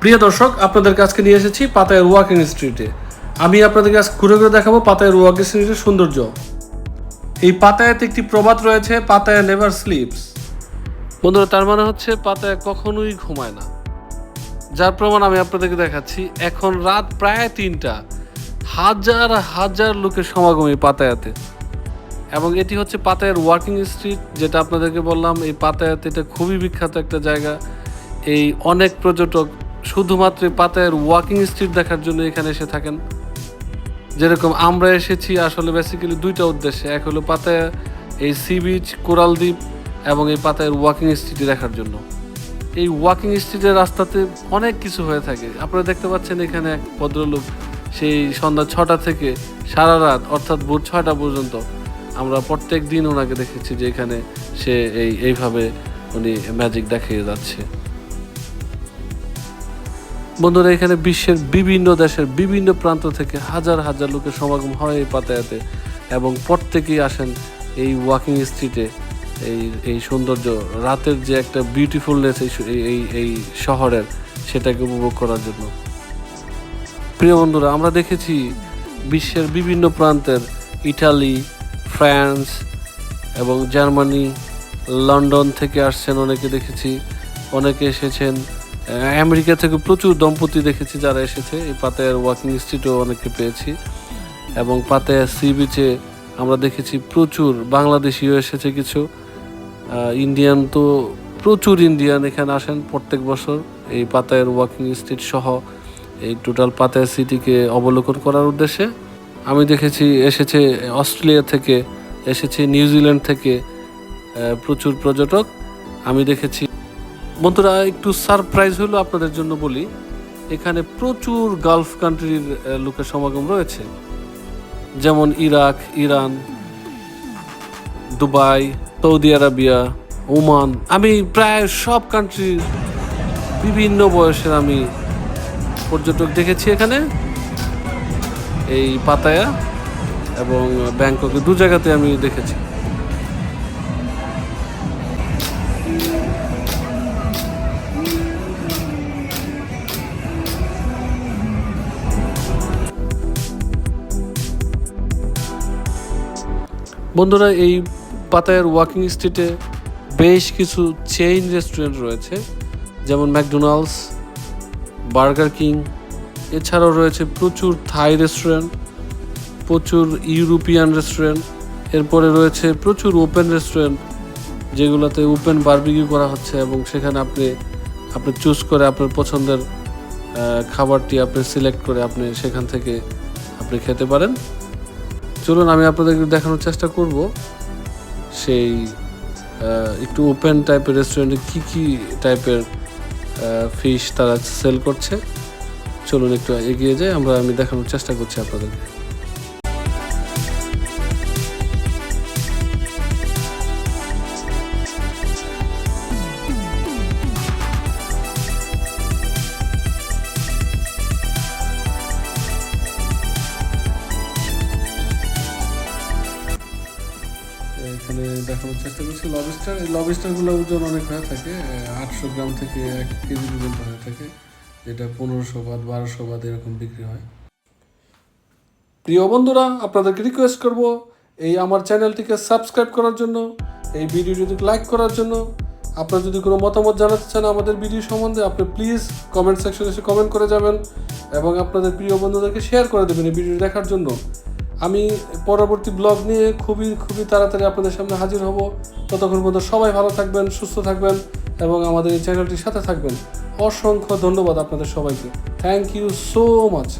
প্রিয় দর্শক, আপনাদের কাছকে নিয়ে এসেছি পাতায়ের ওয়াকিং স্ট্রিটে। আমি আপনাদেরকে আজ ঘুরে ঘুরে দেখাবো পাতায়ের ওয়াকিং স্ট্রিটের সৌন্দর্য। এই পাতায়াতে একটি প্রবাদ রয়েছে, পাতায়া নেভার স্লিপস বন্ধুরা, তার মানে হচ্ছে পাতায়া কখনোই ঘুমায় না। যার প্রমাণ আমি আপনাদেরকে দেখাচ্ছি, এখন রাত প্রায় তিনটা। হাজার হাজার লোকের সমাগম এই পাতায়াতে এবং এটি হচ্ছে পাতায়ার ওয়াকিং স্ট্রিট, যেটা আপনাদেরকে বললাম, এই পাতায়াতে এটা খুবই বিখ্যাত একটা জায়গা। এই অনেক পর্যটক শুধুমাত্র পাতায়ের ওয়াকিং স্ট্রিট দেখার জন্য এখানে এসে থাকেন। যেরকম আমরা এসেছি আসলে বেসিক্যালি দুইটা উদ্দেশ্যে। এক হলো পাতায়া এই সি বিচ কোরাল দ্বীপ এবং এই পাতায়ার ওয়াকিং স্ট্রিটে দেখার জন্য। এই ওয়াকিং স্ট্রিটের রাস্তাতে অনেক কিছু হয়ে থাকে। আপনারা দেখতে পাচ্ছেন এখানে এক ভদ্রলোক, সেই সন্ধ্যা ছটা থেকে সারা রাত, অর্থাৎ ভোর ছয়টা পর্যন্ত আমরা প্রত্যেক দিন ওনাকে দেখেছি যে এখানে সে এই, এইভাবে উনি ম্যাজিক দেখিয়ে যাচ্ছে। বন্ধুরা, এখানে বিশ্বের বিভিন্ন দেশের বিভিন্ন প্রান্ত থেকে হাজার হাজার লোকের সমাগম হয় এই পাতায়াতে এবং প্রত্যেকেই আসেন এই ওয়াকিং স্ট্রিটে এই এই সৌন্দর্য, রাতের যে একটা বিউটিফুলনেস এই, এই- শহরের, সেটাকে উপভোগ করার জন্য। প্রিয় বন্ধুরা, আমরা দেখেছি বিশ্বের বিভিন্ন প্রান্তের ইটালি, ফ্রান্স এবং জার্মানি, লন্ডন থেকে আসছেন অনেকে দেখেছি, অনেকে এসেছেন আমেরিকা থেকে প্রচুর দম্পতি দেখেছি যারা এসেছে। এই পাতায়ার ওয়াকিং স্ট্রিটও অনেকে পেয়েছি। এবং পাতায়া সি বিচে আমরা দেখেছি প্রচুর বাংলাদেশিও এসেছে কিছু। ইন্ডিয়ান তো প্রচুর ইন্ডিয়ান এখানে আসেন প্রত্যেক বছর। এই পাতায়ের ওয়াকিং স্ট্রিট সহ এই টোটাল পাতায়া সিটিকে অবলোকন করার উদ্দেশ্যে আমি দেখেছি এসেছে অস্ট্রেলিয়া থেকে, এসেছে নিউজিল্যান্ড থেকে প্রচুর পর্যটক। আমি দেখেছি বন্ধুরা, একটু সারপ্রাইজ হলো আপনাদের জন্য বলি। এখানে প্রচুর গালফ কান্ট্রির লোকের সমাগম রয়েছে। যেমন Iraq, Iran, Dubai, Saudi Arabia, Oman. আমি প্রায় সব কান্ট্রির বিভিন্ন বয়সের আমি পর্যটক দেখেছি এখানে। এই পাতায়া এবং ব্যাংককে দু জায়গাতে আমি দেখেছি। বন্ধুরা, এই পাতায়ার ওয়াকিং স্ট্রিটে বেশ কিছু চেইন রেস্টুরেন্ট রয়েছে, যেমন ম্যাকডোনাল্ডস বার্গার কিং এছাড়াও রয়েছে প্রচুর থাই রেস্টুরেন্ট প্রচুর ইউরোপিয়ান রেস্টুরেন্ট এরপরে রয়েছে প্রচুর ওপেন রেস্টুরেন্ট যেগুলোতে ওপেন বারবিকিউ করা হচ্ছে এবং সেখানে আপনি আপনি চুজ করে আপনার পছন্দের খাবারটি আপনি সিলেক্ট করে আপনি সেখান থেকে আপনি খেতে পারেন। চলুন, আমি আপনাদেরকে দেখানোর চেষ্টা করব সেই একটু ওপেন টাইপের রেস্টুরেন্টে কি কি টাইপের ফিশ তারা সেল করছে। চলুন, একটু এগিয়ে যাই, আমরা, আমি দেখানোর চেষ্টা করছি আপনাদেরকে। এখানে দেখানোর চেষ্টা করছি। লবস্টার এই লবস্টারগুলো ওজন অনেক হয়ে থাকে আটশো গ্রাম থেকে এক কেজি পর্যন্ত হয়ে থাকে, যেটা পনেরোশো বাদ, বারোশো বাদ এরকম বিক্রি হয়। প্রিয় বন্ধুরা, আপনাদেরকে রিকোয়েস্ট করব, এই আমার চ্যানেলটিকে সাবস্ক্রাইব করার জন্য, এই ভিডিওটি লাইক করার জন্য। আপনার যদি কোনো মতামত জানাতে চান আমাদের ভিডিও সম্বন্ধে, আপনি প্লিজ কমেন্ট সেকশনে এসে কমেন্ট করে যাবেন এবং আপনাদের প্রিয় বন্ধুদেরকে শেয়ার করে দেবেন এই ভিডিওটি দেখার জন্য। আমি পরবর্তী ব্লগ নিয়ে খুবই খুবই তাড়াতাড়ি আপনাদের সামনে হাজির হব। ততক্ষণ পর্যন্ত সবাই ভালো থাকবেন, সুস্থ থাকবেন এবং আমাদের এই চ্যানেলটির সাথে থাকবেন। অসংখ্য ধন্যবাদ আপনাদের সবাইকে। Thank you so much